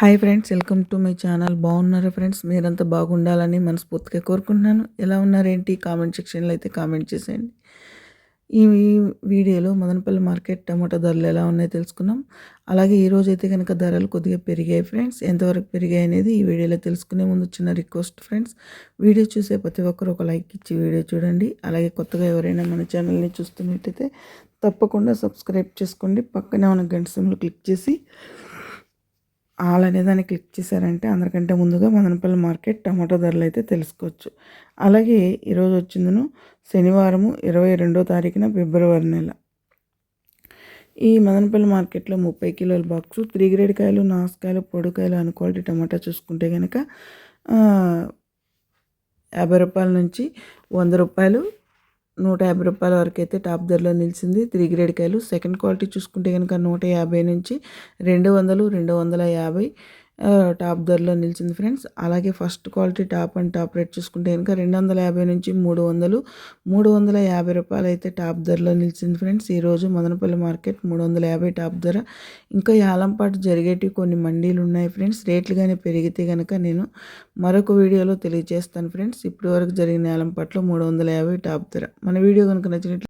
Hi friends welcome to my channel. బాగున్నారా friends? మీరంతా బాగుండాలని మనస్ఫూర్తిగా కోరుకుంటున్నాను. ఎలా ఉన్నారేంటి? కామెంట్ సెక్షన్లో అయితే కామెంట్ చేసేయండి. ఈ వీడియోలో మదనపల్లి మార్కెట్ టమాటా ధరలు ఎలా ఉన్నాయో తెలుసుకున్నాం అలాగే ఈరోజు అయితే కనుక ధరలు కొద్దిగా పెరిగాయి ఫ్రెండ్స్. ఎంతవరకు పెరిగాయి అనేది ఈ వీడియోలో తెలుసుకునే ముందు చిన్న రిక్వెస్ట్ ఫ్రెండ్స్. వీడియో చూసే ప్రతి ఒక్కరు ఒక లైక్ ఇచ్చి వీడియో చూడండి. అలాగే కొత్తగా ఎవరైనా మన ఛానల్ని చూస్తున్నట్టయితే తప్పకుండా సబ్స్క్రైబ్ చేసుకోండి. పక్కనే ఉన్న గంట సిమ్లు క్లిక్ చేసి ఆల్ అనే దాన్ని క్లిక్ చేశారంటే అందరికంటే ముందుగా మదనపల్లి మార్కెట్ టమాటో ధరలు అయితే తెలుసుకోవచ్చు. అలాగే ఈరోజు వచ్చిందను శనివారము ఇరవై రెండో తారీఖున ఫిబ్రవరి నెల. ఈ మదనపల్లి మార్కెట్లో ముప్పై కిలోల బాక్సు త్రీ గ్రేడ్ కాయలు నాసుకాయలు పొడికాయలు అను క్వాలిటీ టమాటా చూసుకుంటే కనుక యాభై రూపాయల నుంచి వంద రూపాయలు నూట యాభై రూపాయల వరకు అయితే టాప్ ధరలో నిలిచింది. త్రీ గ్రేడ్ కాయలు. సెకండ్ క్వాలిటీ చూసుకుంటే కనుక నూట యాభై నుంచి రెండు వందలు రెండు వందల యాభై. టాప్ ధరలో నిలిచింది ఫ్రెండ్స్. అలాగే first quality top and top rate చూసుకుంటే కనుక రెండు వందల యాభై నుంచి మూడు వందలు మూడు వందల యాభై రూపాయలు అయితే టాప్ ధరలో నిలిచింది ఫ్రెండ్స్. ఈరోజు మదనపల్లి మార్కెట్ మూడు వందల యాభై టాప్ ధర. ఇంకా యాలంపాటు జరిగేటివి కొన్ని మండీలు ఉన్నాయి ఫ్రెండ్స్. రేట్లు కానీ పెరిగితే కనుక నేను మరొక వీడియోలో తెలియజేస్తాను ఫ్రెండ్స్. ఇప్పటివరకు జరిగిన యాలంపాట్లో మూడు వందల యాభై టాప్ ధర. మన వీడియో కనుక నచ్చినట్లు